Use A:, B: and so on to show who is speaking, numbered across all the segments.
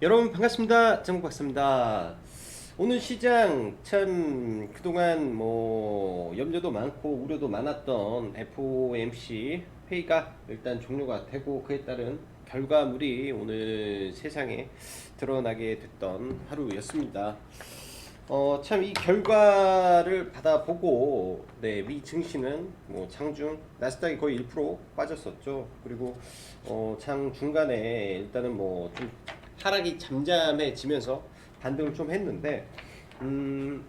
A: 여러분 반갑습니다. 정국 박사입니다. 오늘 시장 참 그동안 뭐 염려도 많고 우려도 많았던 FOMC 회의가 일단 종료가 되고 그에 따른 결과물이 오늘 세상에 드러나게 됐던 하루였습니다. 어, 참 이 결과를 받아보고 네, 미 증시는 뭐 장중 나스닥이 거의 1% 빠졌었죠. 그리고 어, 장 중간에 일단은 뭐 좀 하락이 잠잠해지면서 반등을 좀 했는데 음,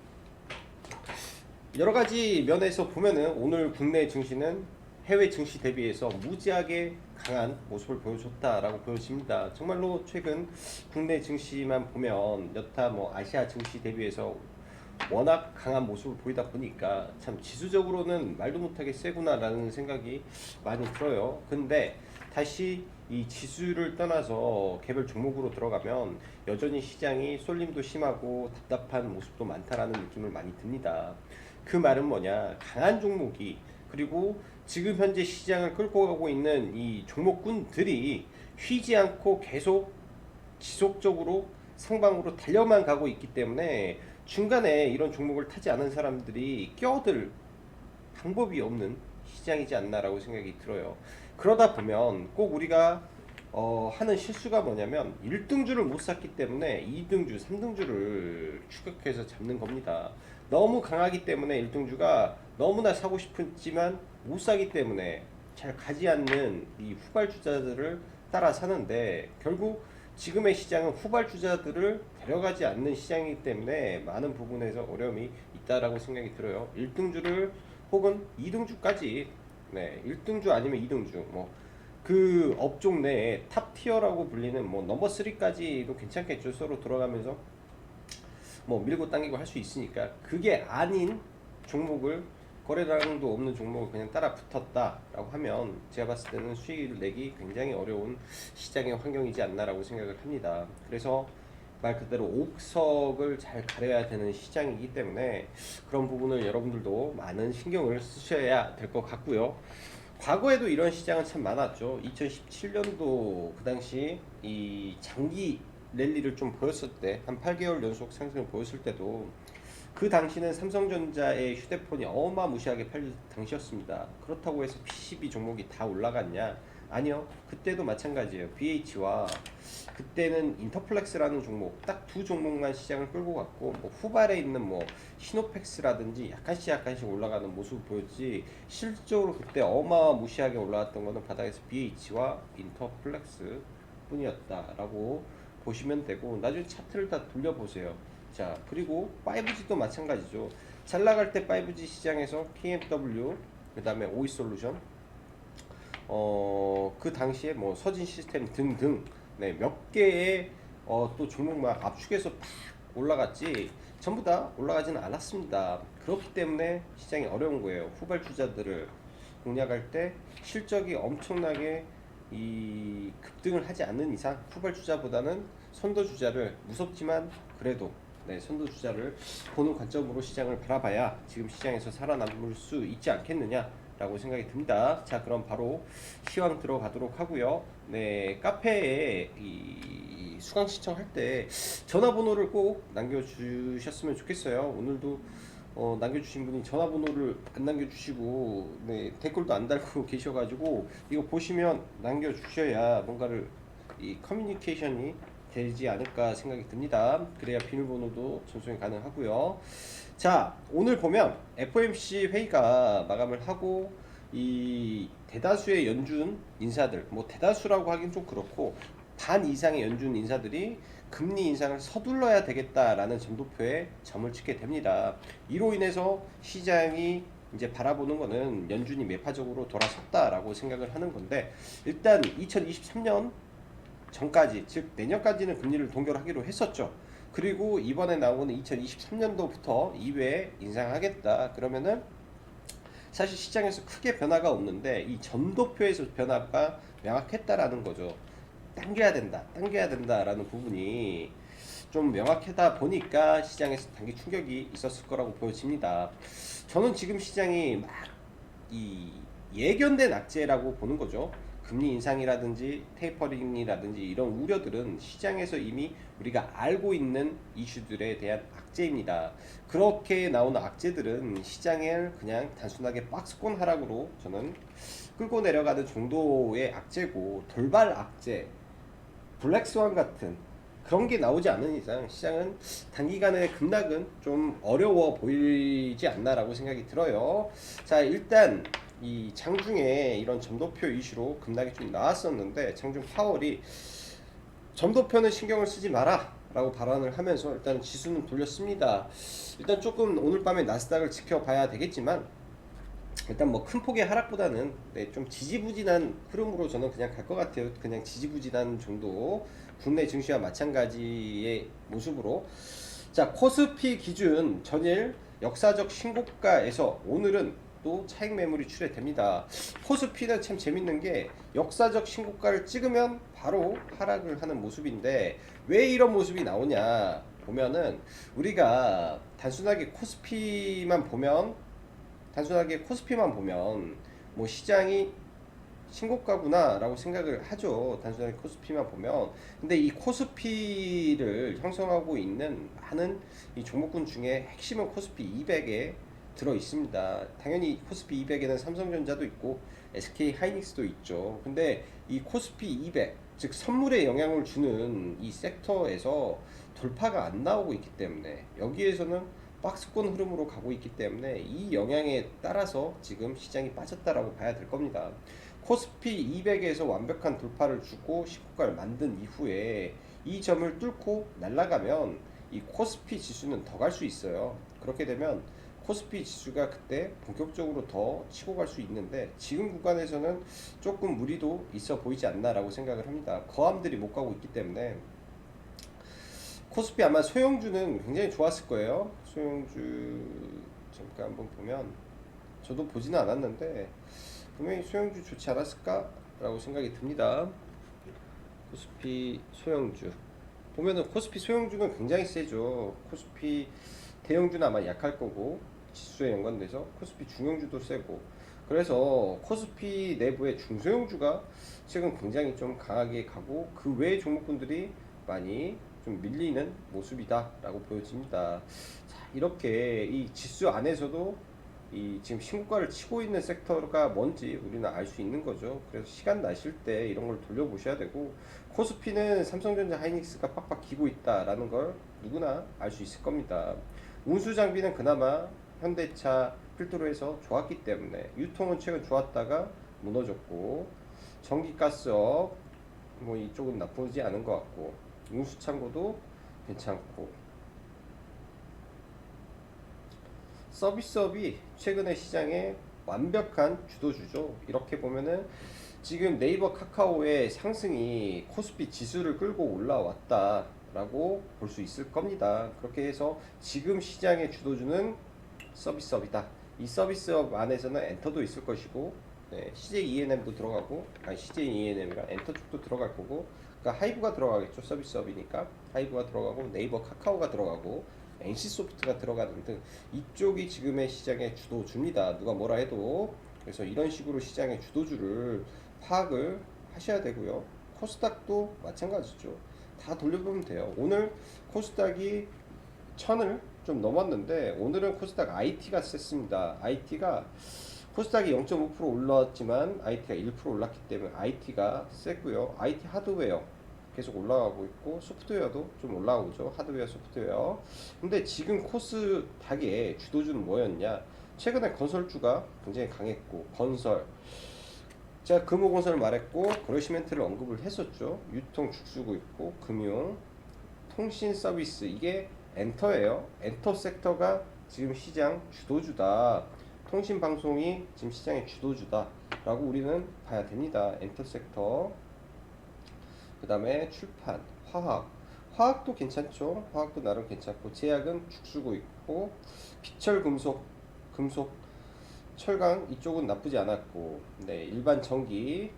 A: 여러 가지 면에서 보면은 오늘 국내 증시는 해외 증시 대비해서 무지하게 강한 모습을 보여줬다라고 보여집니다. 정말로 최근 국내 증시만 보면 여타 뭐 아시아 증시 대비해서 워낙 강한 모습을 보이다 보니까 참 지수적으로는 말도 못하게 세구나라는 생각이 많이 들어요. 근데 다시 이 지수를 떠나서 개별 종목으로 들어가면 여전히 시장이 쏠림도 심하고 답답한 모습도 많다라는 느낌을 많이 듭니다. 그 말은 뭐냐? 강한 종목이 그리고 지금 현재 시장을 끌고 가고 있는 이 종목군들이 쉬지 않고 계속 지속적으로 상방으로 달려만 가고 있기 때문에 중간에 이런 종목을 타지 않은 사람들이 껴들 방법이 없는 시장이지 않나라고 생각이 들어요. 그러다 보면 꼭 우리가 어, 하는 실수가 뭐냐면 1등주를 못 샀기 때문에 2등주, 3등주를 추격해서 잡는 겁니다. 너무 강하기 때문에 1등주가 너무나 사고 싶지만 못 사기 때문에 잘 가지 않는 이 후발주자들을 따라 사는데 결국 지금의 시장은 후발주자들을 데려가지 않는 시장이기 때문에 많은 부분에서 어려움이 있다라고 생각이 들어요. 1등주를 혹은 2등주까지 네, 1등주 아니면 2등주 뭐 그 업종 내에 탑 티어라고 불리는 뭐 넘버 3까지도 괜찮겠죠. 서로 돌아가면서 뭐 밀고 당기고 할 수 있으니까 그게 아닌 종목을 거래량도 없는 종목을 그냥 따라 붙었다라고 하면 제가 봤을 때는 수익을 내기 굉장히 어려운 시장의 환경이지 않나라고 생각을 합니다. 그래서 말 그대로 옥석을 잘 가려야 되는 시장이기 때문에 그런 부분을 여러분들도 많은 신경을 쓰셔야 될 것 같고요. 과거에도 이런 시장은 참 많았죠. 2017년도 그 당시 이 장기 랠리를 좀 보였을 때, 한 8개월 연속 상승을 보였을 때도 그 당시는 삼성전자의 휴대폰이 어마무시하게 팔릴 당시였습니다. 그렇다고 해서 PCB 종목이 다 올라갔냐? 아니요. 그때도 마찬가지예요. BH와 그때는 인터플렉스라는 종목 딱 두 종목만 시장을 끌고 갔고 뭐 후발에 있는 뭐 시노펙스라든지 약간씩 약간씩 올라가는 모습을 보였지 실적으로 그때 어마무시하게 올라왔던 거는 바닥에서 BH와 인터플렉스 뿐이었다라고 보시면 되고 나중에 차트를 다 돌려보세요. 자 그리고 5G도 마찬가지죠. 잘 나갈 때 5G 시장에서 KMW 그 다음에 오이 솔루션 어, 그 당시에 뭐 서진 시스템 등등 네, 몇 개의 어, 또 종목만 압축해서 팍 올라갔지 전부 다 올라가지는 않았습니다. 그렇기 때문에 시장이 어려운 거예요. 후발주자들을 공략할 때 실적이 엄청나게 이 급등을 하지 않는 이상 후발주자보다는 선도주자를 무섭지만 그래도 네, 선도주자를 보는 관점으로 시장을 바라봐야 지금 시장에서 살아남을 수 있지 않겠느냐라고 생각이 듭니다. 자, 그럼 바로 시황 들어가도록 하고요. 네, 카페에 이 수강 신청할 때 전화번호를 꼭 남겨주셨으면 좋겠어요. 오늘도 어, 남겨주신 분이 전화번호를 안 남겨주시고 네, 댓글도 안 달고 계셔가지고 이거 보시면 남겨주셔야 뭔가를 이 커뮤니케이션이 되지 않을까 생각이 듭니다. 그래야 비밀번호도 전송이 가능하고요. 자, 오늘 보면 FOMC 회의가 마감을 하고 이 대다수의 연준 인사들, 뭐 대다수라고 하긴 좀 그렇고 반 이상의 연준 인사들이 금리 인상을 서둘러야 되겠다라는 점도표에 점을 찍게 됩니다. 이로 인해서 시장이 이제 바라보는 거는 연준이 매파적으로 돌아섰다라고 생각을 하는 건데 일단 2023년 전까지 즉 내년까지는 금리를 동결하기로 했었죠. 그리고 이번에 나오는 2023년도부터 2회 인상하겠다. 그러면은 사실 시장에서 크게 변화가 없는데 이 점도표에서 변화가 명확했다라는 거죠. 당겨야 된다, 당겨야 된다라는 부분이 좀 명확하다 보니까 시장에서 단기 충격이 있었을 거라고 보여집니다. 저는 지금 시장이 막 이 예견된 악재라고 보는 거죠. 금리 인상이라든지 테이퍼링이라든지 이런 우려들은 시장에서 이미 우리가 알고 있는 이슈들에 대한 악재입니다. 그렇게 나오는 악재들은 시장을 그냥 단순하게 박스권 하락으로 저는 끌고 내려가는 정도의 악재고 돌발 악재, 블랙스완 같은 그런 게 나오지 않는 이상 시장은 단기간의 급락은 좀 어려워 보이지 않나라고 생각이 들어요. 자 일단 이 장중에 이런 점도표 이슈로 급락이 좀 나왔었는데 장중 파월이 점도표는 신경을 쓰지 마라 라고 발언을 하면서 일단 지수는 돌렸습니다. 일단 조금 오늘 밤에 나스닥을 지켜봐야 되겠지만 일단 뭐 큰 폭의 하락보다는 네, 좀 지지부진한 흐름으로 저는 그냥 갈 것 같아요. 그냥 지지부진한 정도 국내 증시와 마찬가지의 모습으로 자 코스피 기준 전일 역사적 신고가에서 오늘은 또 차익 매물이 출회됩니다. 코스피는 참 재밌는 게 역사적 신고가를 찍으면 바로 하락을 하는 모습인데 왜 이런 모습이 나오냐 보면은 우리가 단순하게 코스피만 보면 단순하게 코스피만 보면 뭐 시장이 신고가구나라고 생각을 하죠. 단순하게 코스피만 보면. 근데 이 코스피를 형성하고 있는 많은 이 종목군 중에 핵심은 코스피 200에 들어 있습니다. 당연히 코스피 200에는 삼성전자도 있고 SK 하이닉스도 있죠. 근데 이 코스피 200, 즉 선물에 영향을 주는 이 섹터에서 돌파가 안 나오고 있기 때문에 여기에서는 박스권 흐름으로 가고 있기 때문에 이 영향에 따라서 지금 시장이 빠졌다라고 봐야 될 겁니다. 코스피 200에서 완벽한 돌파를 주고 시고가를 만든 이후에 이 점을 뚫고 날아가면 이 코스피 지수는 더 갈 수 있어요. 그렇게 되면 코스피 지수가 그때 본격적으로 더 치고 갈 수 있는데 지금 구간에서는 조금 무리도 있어 보이지 않나라고 생각을 합니다. 거함들이 못 가고 있기 때문에 코스피 아마 소형주는 굉장히 좋았을 거예요. 소형주 잠깐 한번 보면 저도 보지는 않았는데 분명히 소형주 좋지 않았을까라고 생각이 듭니다. 코스피 소형주 보면은 코스피 소형주는 굉장히 세죠. 코스피 대형주는 아마 약할 거고 지수에 연관돼서 코스피 중형주도 세고 그래서 코스피 내부의 중소형주가 최근 굉장히 좀 강하게 가고 그 외의 종목군들이 많이 좀 밀리는 모습이다라고 보여집니다. 자, 이렇게 이 지수 안에서도 이 지금 신고가를 치고 있는 섹터가 뭔지 우리는 알 수 있는 거죠. 그래서 시간 나실 때 이런 걸 돌려보셔야 되고 코스피는 삼성전자 하이닉스가 팍팍 기고 있다라는 걸 누구나 알 수 있을 겁니다. 운수 장비는 그나마 현대차 필두로 해서 좋았기 때문에 유통은 최근 좋았다가 무너졌고 전기가스업 뭐 이쪽은 나쁘지 않은 것 같고 운수 창고도 괜찮고 서비스업이 최근에 시장에 완벽한 주도주죠. 이렇게 보면은 지금 네이버 카카오의 상승이 코스피 지수를 끌고 올라왔다 라고 볼 수 있을 겁니다. 그렇게 해서 지금 시장의 주도주는 서비스업이다. 이 서비스업 안에서는 엔터도 있을 것이고 네, CJ ENM도 들어가고 아니 CJ ENM이랑 엔터 쪽도 들어갈 거고 그러니까 하이브가 들어가겠죠 서비스업이니까 하이브가 들어가고 네이버 카카오가 들어가고 NC소프트가 들어가는 등 이쪽이 지금의 시장의 주도주입니다. 누가 뭐라 해도 그래서 이런 식으로 시장의 주도주를 파악을 하셔야 되고요. 코스닥도 마찬가지죠. 다 돌려보면 돼요. 오늘 코스닥이 천을 좀 넘었는데 오늘은 코스닥 IT가 셌습니다. IT가 코스닥이 0.5% 올랐지만 IT가 1% 올랐기 때문에 IT가 셌고요. IT 하드웨어 계속 올라가고 있고 소프트웨어도 좀 올라오죠. 하드웨어, 소프트웨어. 근데 지금 코스닥의 주도주는 뭐였냐? 최근에 건설주가 굉장히 강했고 건설 제가 금호건설 말했고 그로시멘트를 언급을 했었죠. 유통 죽쓰고 있고 금융, 통신 서비스 이게 엔터예요. 엔터 섹터가 지금 시장 주도주다. 통신 방송이 지금 시장의 주도주다라고 우리는 봐야 됩니다. 엔터 섹터. 그 다음에 출판, 화학. 화학도 괜찮죠. 화학도 나름 괜찮고 제약은 죽쓰고 있고 비철 금속, 금속, 철강 이쪽은 나쁘지 않았고 네 일반 전기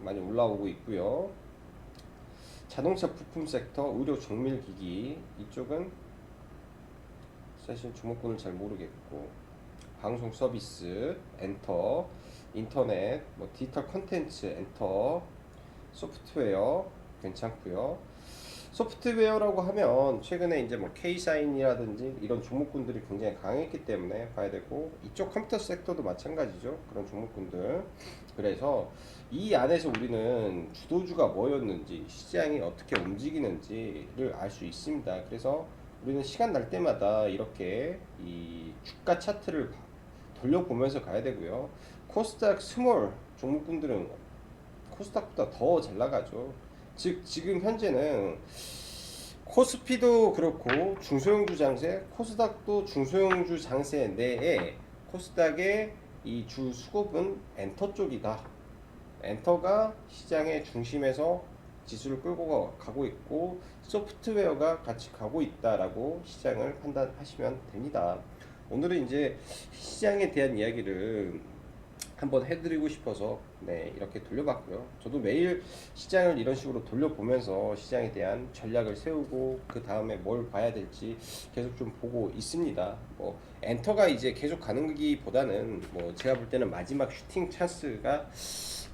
A: 많이 올라오고 있고요. 자동차 부품 섹터, 의료 정밀 기기 이쪽은 사실 주목권을 잘 모르겠고 방송 서비스, 엔터 인터넷, 뭐 디지털 컨텐츠, 엔터, 소프트웨어 괜찮고요. 소프트웨어라고 하면 최근에 이제 뭐 K사인이라든지 이런 종목군들이 굉장히 강했기 때문에 봐야 되고 이쪽 컴퓨터 섹터도 마찬가지죠. 그런 종목군들. 그래서 이 안에서 우리는 주도주가 뭐였는지 시장이 어떻게 움직이는지를 알 수 있습니다. 그래서 우리는 시간 날 때마다 이렇게 이 주가 차트를 봐- 돌려보면서 가야 되고요. 코스닥 스몰 종목군들은 코스닥보다 더 잘 나가죠. 즉 지금 현재는 코스피도 그렇고 중소형주 장세, 코스닥도 중소형주 장세 내에 코스닥의 이 주 수급은 엔터 쪽이다. 엔터가 시장의 중심에서 지수를 끌고 가- 가고 있고 소프트웨어가 같이 가고 있다라고 시장을 판단하시면 됩니다. 오늘은 이제 시장에 대한 이야기를 한번 해드리고 싶어서 네 이렇게 돌려봤고요. 저도 매일 시장을 이런 식으로 돌려보면서 시장에 대한 전략을 세우고 그 다음에 뭘 봐야 될지 계속 좀 보고 있습니다. 뭐 엔터가 이제 계속 가는기보다는 뭐 제가 볼 때는 마지막 슈팅 찬스가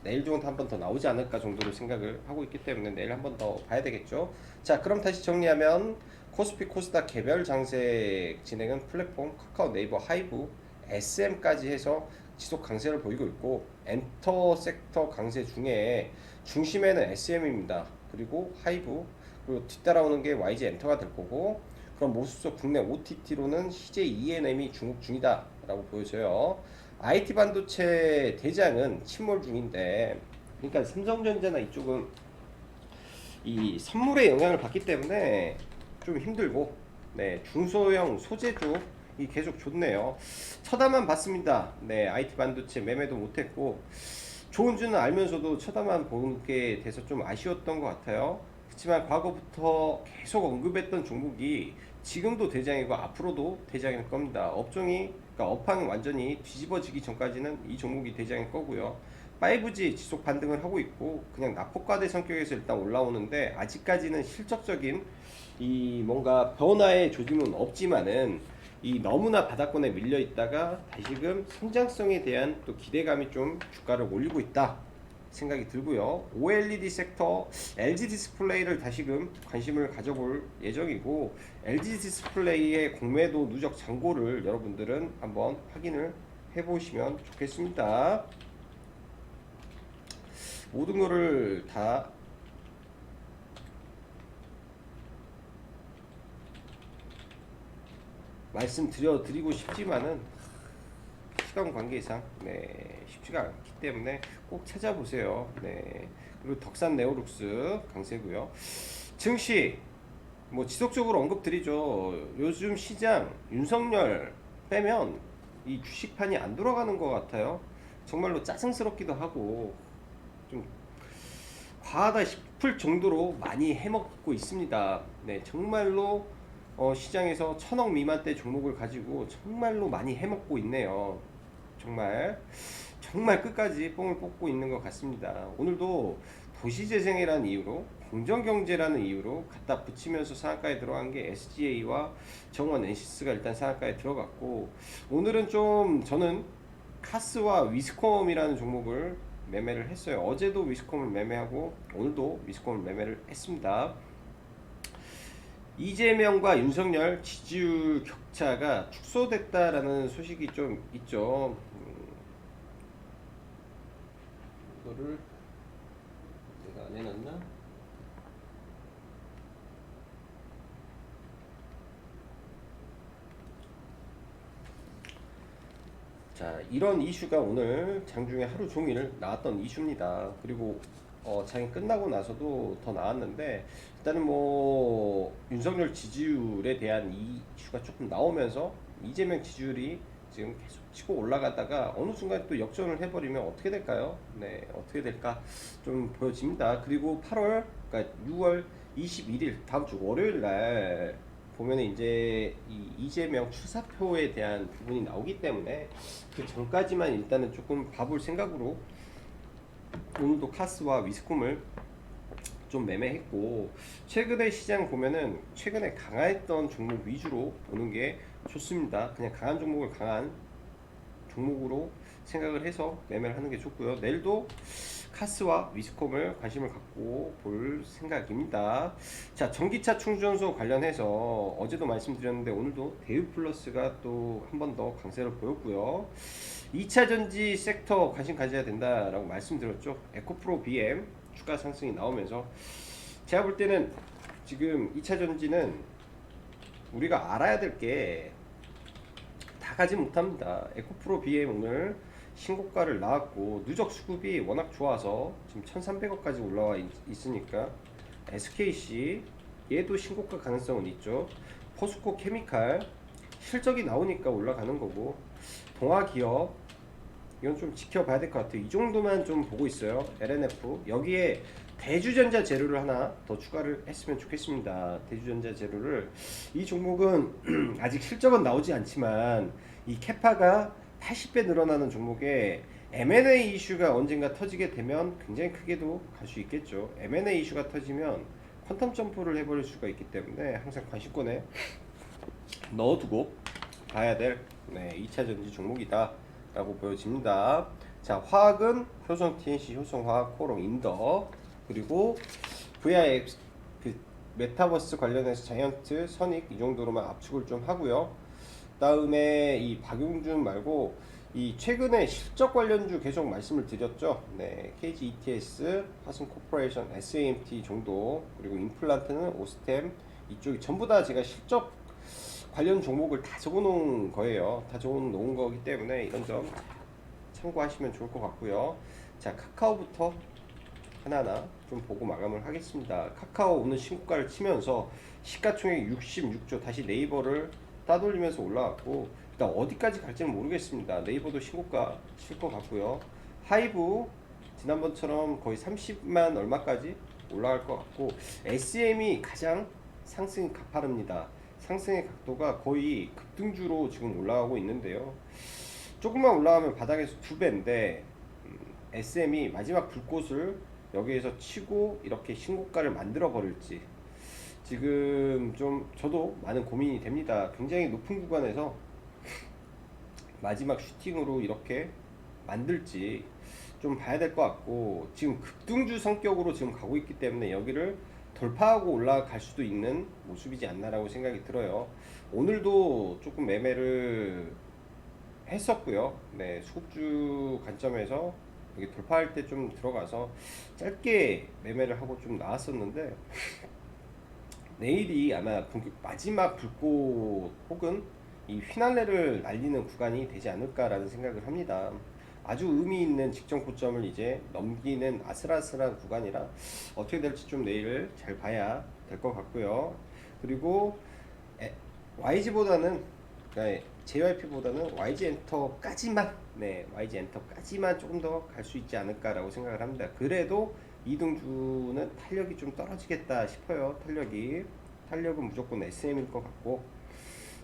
A: 내일 정도 한번 더 나오지 않을까 정도로 생각을 하고 있기 때문에 내일 한 번 더 봐야 되겠죠. 자 그럼 다시 정리하면 코스피 코스닥 개별 장세 진행은 플랫폼 카카오 네이버 하이브 SM까지 해서 지속 강세를 보이고 있고 엔터 섹터 강세 중에 중심에는 SM입니다. 그리고 하이브 그리고 뒤따라오는 게 YG 엔터가 될 거고 그럼 모습 속 국내 OTT로는 CJ ENM이 중국 중이다라고 보여져요. IT 반도체 대장은 침몰 중인데 그러니까 삼성전자나 이쪽은 이 선물의 영향을 받기 때문에 좀 힘들고 네 중소형 소재 쪽이 계속 좋네요. 쳐다만 봤습니다. 네 IT 반도체 매매도 못했고 좋은 줄은 알면서도 쳐다만 보게 돼서 좀 아쉬웠던 것 같아요. 그렇지만 과거부터 계속 언급했던 종목이 지금도 대장이고 앞으로도 대장일 겁니다. 업종이 그러니까 업황이 완전히 뒤집어지기 전까지는 이 종목이 대장일 거고요. 5G 지속 반등을 하고 있고 그냥 낙폭과대 성격에서 일단 올라오는데 아직까지는 실적적인 이 뭔가 변화의 조짐은 없지만은 이 너무나 바닥권에 밀려 있다가 다시금 성장성에 대한 또 기대감이 좀 주가를 올리고 있다 생각이 들고요. OLED 섹터 LG 디스플레이를 다시금 관심을 가져볼 예정이고 LG 디스플레이의 공매도 누적 잔고를 여러분들은 한번 확인을 해보시면 좋겠습니다. 모든 거를 다 말씀드려 드리고 싶지만은 시간 관계상 네 쉽지가 않기 때문에 꼭 찾아보세요. 네 그리고 덕산 네오룩스 강세고요. 증시 뭐 지속적으로 언급드리죠. 요즘 시장 윤석열 빼면 이 주식판이 안 돌아가는 것 같아요. 정말로 짜증스럽기도 하고 좀 과하다 싶을 정도로 많이 해먹고 있습니다. 네, 정말로 어, 시장에서 천억 미만대 종목을 가지고 정말로 많이 해먹고 있네요. 정말 정말 끝까지 뽕을 뽑고 있는 것 같습니다. 오늘도 도시재생이라는 이유로 공정경제라는 이유로 갖다 붙이면서 상한가에 들어간 게 SGA와 정원 엔시스가 일단 상한가에 들어갔고 오늘은 좀 저는 카스와 위스콤이라는 종목을 매매를 했어요. 어제도 위스콤을 매매하고 오늘도 위스콤을 매매를 했습니다. 이재명과 윤석열 지지율 격차가 축소됐다라는 소식이 좀 있죠. 음, 이거를 내가 안 해놨나? 자, 이런 이슈가 오늘 장중에 하루 종일 나왔던 이슈입니다. 그리고 어, 장이 끝나고 나서도 더 나왔는데 일단은 뭐 윤석열 지지율에 대한 이 이슈가 조금 나오면서 이재명 지지율이 지금 계속 치고 올라가다가 어느 순간 또 역전을 해버리면 어떻게 될까요? 네, 어떻게 될까 좀 보여집니다. 그리고 8월, 그러니까 6월 21일 다음 주 월요일 날 보면 이제 이 이재명 출사표에 대한 부분이 나오기 때문에 그 전까지만 일단은 조금 봐볼 생각으로 오늘도 카스와 위스콤을 좀 매매했고 최근에 시장 보면은 최근에 강했던 종목 위주로 보는 게 좋습니다. 그냥 강한 종목을 강한 종목으로 생각을 해서 매매를 하는 게 좋고요. 내일도 카스와 위스콤을 관심을 갖고 볼 생각입니다. 자, 전기차 충전소 관련해서 어제도 말씀드렸는데 오늘도 대우 플러스가 또 한 번 더 강세를 보였고요. 2차 전지 섹터 관심 가져야 된다라고 말씀드렸죠. 에코프로 BM 주가 상승이 나오면서 제가 볼 때는 지금 2차 전지는 우리가 알아야 될 게 다 가지 못합니다. 에코프로 BM 오늘 신고가를 나왔고 누적 수급이 워낙 좋아서 지금 1,300억까지 올라와 있, 있으니까 SKC 얘도 신고가 가능성은 있죠. 포스코 케미칼 실적이 나오니까 올라가는 거고 동아기업 이건 좀 지켜봐야 될 것 같아요. 이 정도만 좀 보고 있어요. LNF 여기에 대주전자 재료를 하나 더 추가를 했으면 좋겠습니다. 대주전자 재료를 이 종목은 아직 실적은 나오지 않지만 이 캐파가 80배 늘어나는 종목에 M&A 이슈가 언젠가 터지게 되면 굉장히 크게도 갈 수 있겠죠. M&A 이슈가 터지면 퀀텀 점프를 해버릴 수가 있기 때문에 항상 관심권에 넣어두고 봐야 될 네, 2차 전지 종목이다 라고 보여집니다. 자, 화학은 효성 TNC, 효성화학, 코롱, 인더 그리고 VIX 그 메타버스 관련해서 자이언트, 선익 이 정도로만 압축을 좀 하고요. 다음에 이 박용준 말고 이 최근에 실적 관련주 계속 말씀을 드렸죠. 네, KG ETS, 화승 코퍼레이션, SAMT 정도 그리고 임플란트는 오스템 이쪽이 전부 다 제가 실적 관련 종목을 다 적어놓은 거예요. 다 적어놓은 거기 때문에 이런 점 참고하시면 좋을 것 같고요. 자 카카오부터 하나하나 좀 보고 마감을 하겠습니다. 카카오 오늘 신고가를 치면서 시가총액 66조 다시 네이버를 따돌리면서 올라왔고 일단 어디까지 갈지는 모르겠습니다. 네이버도 신고가 칠 것 같고요. 하이브 지난번처럼 거의 30만 얼마까지 올라갈 것 같고 SM이 가장 상승이 가파릅니다. 상승의 각도가 거의 급등주로 지금 올라가고 있는데요. 조금만 올라가면 바닥에서 두 배인데 음, SM이 마지막 불꽃을 여기에서 치고 이렇게 신고가를 만들어 버릴지 지금 좀 저도 많은 고민이 됩니다. 굉장히 높은 구간에서 마지막 슈팅으로 이렇게 만들지 좀 봐야 될 것 같고 지금 급등주 성격으로 지금 가고 있기 때문에 여기를 돌파하고 올라갈 수도 있는 모습이지 않나라고 생각이 들어요. 오늘도 조금 매매를 했었고요. 네, 수급주 관점에서 여기 돌파할 때 좀 들어가서 짧게 매매를 하고 좀 나왔었는데 내일이 아마 마지막 불꽃 혹은 이 휘날레를 날리는 구간이 되지 않을까라는 생각을 합니다. 아주 의미 있는 직전 고점을 이제 넘기는 아슬아슬한 구간이라 어떻게 될지 좀 내일 잘 봐야 될 것 같고요. 그리고 YG보다는 그러니까 JYP보다는 YG 엔터까지만 네 YG 엔터까지만 조금 더 갈 수 있지 않을까라고 생각을 합니다. 그래도 이등주는 탄력이 좀 떨어지겠다 싶어요. 탄력이 탄력은 무조건 SM일 것 같고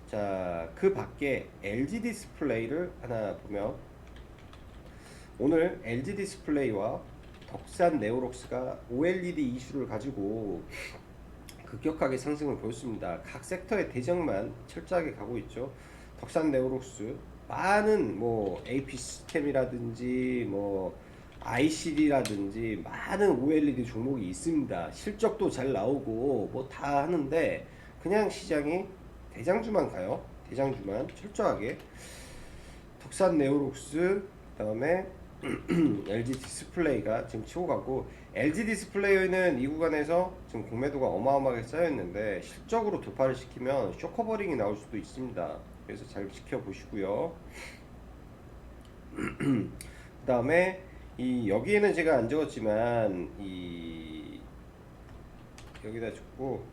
A: 자그 밖에 LG 디스플레이를 하나 보면 오늘 LG 디스플레이와 덕산 네오록스가 OLED 이슈를 가지고 급격하게 상승을 보였습니다. 각 섹터의 대장만 철저하게 가고 있죠. 덕산 네오록스 많은 뭐 AP 시스템이라든지 뭐 ICD라든지 많은 OLED 종목이 있습니다. 실적도 잘 나오고 뭐 다 하는데 그냥 시장이 대장주만 가요. 대장주만 철저하게 덕산 네오록스 그다음에 LG 디스플레이가 지금 치고 가고 LG 디스플레이는 이 구간에서 지금 공매도가 어마어마하게 쌓였는데 실적으로 돌파를 시키면 쇼커버링이 나올 수도 있습니다. 그래서 잘 지켜보시고요. 그 다음에 이 여기에는 제가 안 적었지만 이 여기다 적고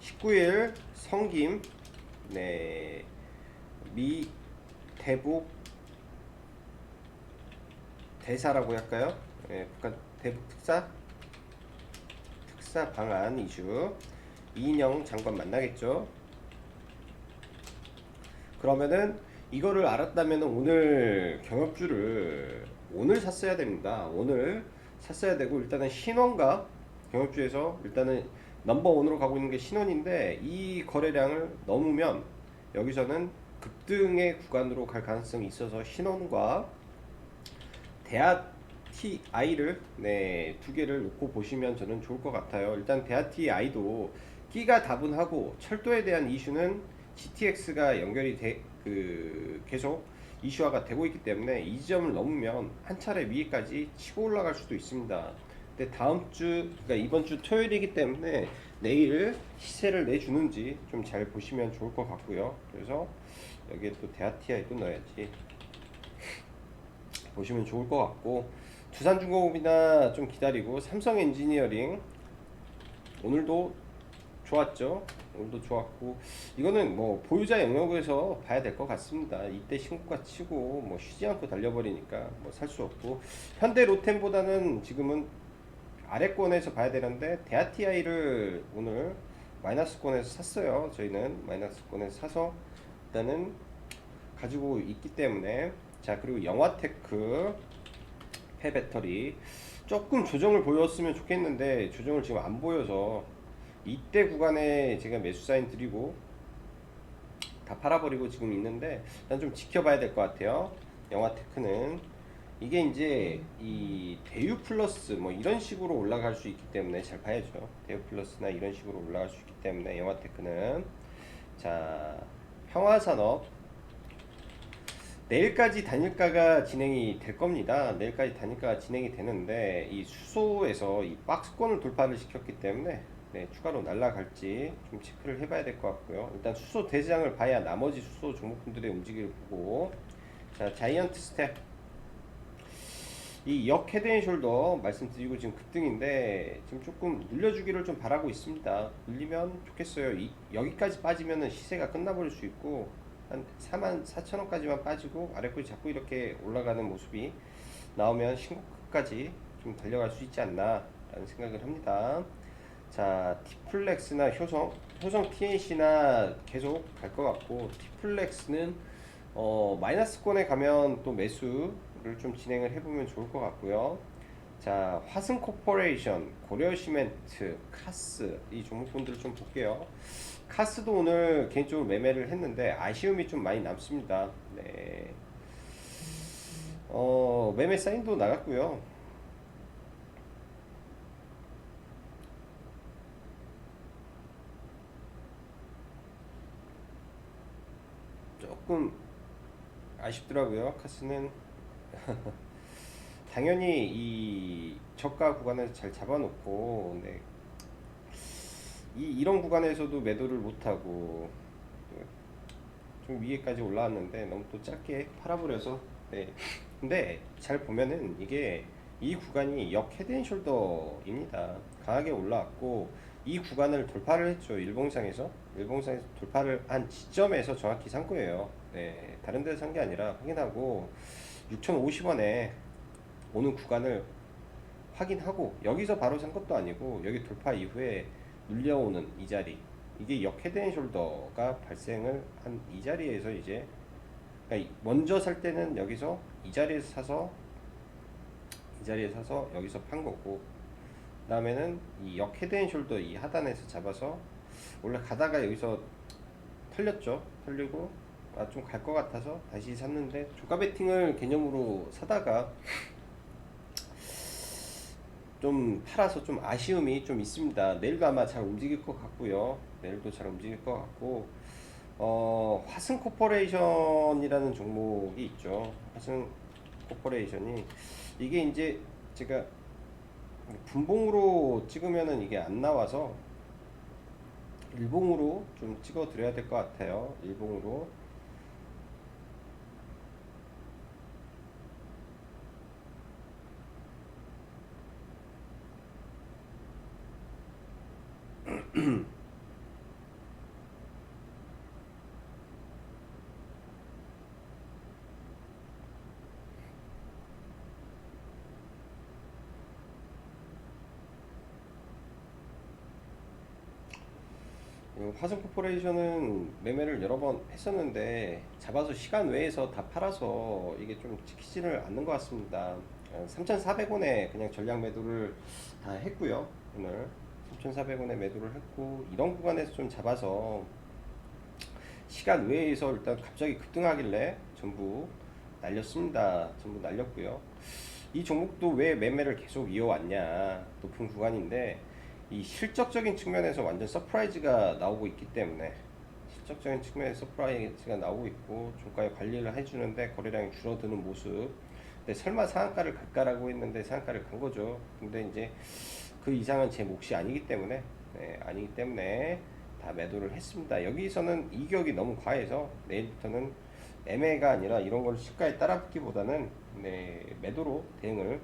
A: 19일 성김 네 미 대북 대사라고 할까요? 예, 북한 대북 특사 특사 방안 이슈 이인영 장관 만나겠죠. 그러면은 이거를 알았다면 오늘 경협주를 오늘 샀어야 됩니다. 오늘 샀어야 되고 일단은 신원과 경협주에서 일단은 넘버 원으로 가고 있는 게 신원인데 이 거래량을 넘으면 여기서는 급등의 구간으로 갈 가능성이 있어서 신원과 대하 TI를 네, 두 개를 놓고 보시면 저는 좋을 것 같아요. 일단 대하 TI도 끼가 다분하고 철도에 대한 이슈는 GTX가 연결이 돼, 그 계속 이슈화가 되고 있기 때문에 이 지점을 넘으면 한 차례 위에까지 치고 올라갈 수도 있습니다. 근데 다음 주, 그러니까 이번 주 토요일이기 때문에 내일 시세를 내주는지 좀 잘 보시면 좋을 것 같고요. 그래서 여기에 또 TI도 넣어야지. 보시면 좋을 것 같고 두산중공업이나 좀 기다리고 삼성 엔지니어링 오늘도 좋았죠. 오늘도 좋았고 이거는 뭐 보유자 영역에서 봐야 될 것 같습니다. 이때 신고가 치고 뭐 쉬지 않고 달려버리니까 뭐 살 수 없고 현대 로템보다는 지금은 아래권에서 봐야 되는데 대하티아이를 오늘 마이너스권에서 샀어요. 저희는 마이너스권에서 사서 일단은 가지고 있기 때문에 자 그리고 영화테크 폐 배터리 조금 조정을 보였으면 좋겠는데 조정을 지금 안 보여서 이때 구간에 제가 매수 사인 드리고 다 팔아버리고 지금 있는데 일단 좀 지켜봐야 될 것 같아요. 영화테크는. 이게 이제 이 대유 플러스 뭐 이런 식으로 올라갈 수 있기 때문에 잘 봐야죠. 대유 플러스나 이런 식으로 올라갈 수 있기 때문에 영화테크는. 자 평화산업. 내일까지 단일가가 진행이 될 겁니다. 내일까지 단일가가 진행이 되는데 이 수소에서 이 박스권을 돌파를 시켰기 때문에 네, 추가로 날라갈지 좀 체크를 해봐야 될 것 같고요. 일단 수소 대장을 봐야 나머지 수소 종목군들의 움직임을 보고 자 자이언트 스텝 이 역 헤드앤 숄더 말씀드리고 지금 급등인데 지금 조금 눌려주기를 좀 바라고 있습니다. 눌리면 좋겠어요. 이, 여기까지 빠지면은 시세가 끝나버릴 수 있고 한 4만 4천 원까지만 빠지고 아래꼬리 자꾸 이렇게 올라가는 모습이 나오면 신고가까지 좀 달려갈 수 있지 않나 라는 생각을 합니다. 자, 티플렉스나 효성, 효성 TNC나 계속 갈 것 같고 티플렉스는 어, 마이너스권에 가면 또 매수를 좀 진행을 해보면 좋을 것 같고요. 자, 화승 코퍼레이션, 고려시멘트, 카스 이 종목군들을 좀 볼게요. 카스도 오늘 개인적으로 매매를 했는데 아쉬움이 좀 많이 남습니다. 네. 어, 매매 사인도 나갔고요. 조금 아쉽더라고요. 카스는 당연히 이 저가 구간에서 잘 잡아놓고 네. 이 이런 구간에서도 매도를 못하고 좀 위에까지 올라왔는데 너무 또 짧게 팔아버려서 네. 근데 잘 보면은 이게 이 구간이 역 헤드앤숄더입니다. 강하게 올라왔고 이 구간을 돌파를 했죠. 일봉상에서 일봉상에서 돌파를 한 지점에서 정확히 산 거예요. 네, 다른 데서 산 게 아니라 확인하고 6,050원에 오는 구간을 확인하고 여기서 바로 산 것도 아니고 여기 돌파 이후에 눌려오는 이 자리 이게 역 헤드앤숄더가 발생을 한 이 자리에서 이제 그러니까 먼저 살 때는 여기서 이 자리에서 사서 이 자리에 사서 여기서 판 거고 그 다음에는 이 역 헤드앤숄더 이 하단에서 잡아서 원래 가다가 여기서 털렸죠 털리고 아, 좀 갈 것 같아서 다시 샀는데 조가 베팅을 개념으로 사다가 좀 팔아서 좀 아쉬움이 좀 있습니다. 내일도 아마 잘 움직일 것 같고요. 내일도 잘 움직일 것 같고 어, 화승 코퍼레이션이라는 종목이 있죠. 화승 코퍼레이션이 이게 이제 제가 분봉으로 찍으면은 이게 안 나와서 일봉으로 좀 찍어 드려야 될 것 같아요. 일봉으로 그 화성 코퍼레이션은 매매를 여러 번 했었는데 잡아서 시간 외에서 다 팔아서 이게 좀 지키지를 않는 것 같습니다. 3,400원에 그냥 전량 매도를 다 했고요. 오늘 3,400원에 매도를 했고 이런 구간에서 좀 잡아서 시간 외에서 일단 갑자기 급등하길래 전부 날렸습니다. 전부 날렸고요. 이 종목도 왜 매매를 계속 이어왔냐 높은 구간인데 이 실적적인 측면에서 완전 서프라이즈가 나오고 있기 때문에 실적적인 측면에서 서프라이즈가 나오고 있고 종가의 관리를 해주는데 거래량이 줄어드는 모습. 근데 설마 상한가를 갈까라고 했는데 상한가를 간 거죠. 근데 이제 그 이상은 제 몫이 아니기 때문에 네, 아니기 때문에 다 매도를 했습니다. 여기서는 이격이 너무 과해서 내일부터는 매매가 아니라 이런 걸 시가에 따라붙기보다는 네, 매도로 대응을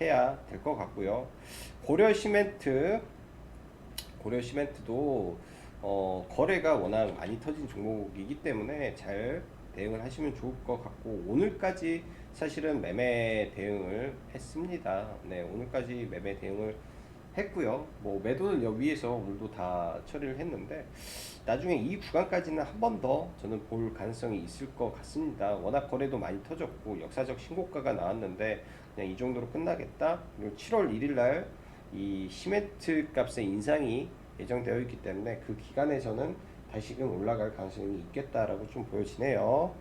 A: 해야 될 것 같고요. 고려 시멘트 고려 시멘트도 어, 거래가 워낙 많이 터진 종목이기 때문에 잘 대응을 하시면 좋을 것 같고 오늘까지 사실은 매매 대응을 했습니다. 네, 오늘까지 매매 대응을 했고요. 뭐 매도는 여기 위에서 오늘도 다 처리를 했는데 나중에 이 구간까지는 한 번 더 저는 볼 가능성이 있을 것 같습니다. 워낙 거래도 많이 터졌고 역사적 신고가가 나왔는데 그냥 이 정도로 끝나겠다. 그리고 7월 1일 날 이 시멘트 값의 인상이 예정되어 있기 때문에 그 기간에서는 다시금 올라갈 가능성이 있겠다라고 좀 보여지네요.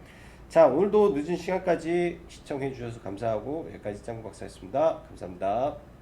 A: 자 오늘도 늦은 시간까지 시청해 주셔서 감사하고 여기까지 짱구 박사였습니다. 감사합니다.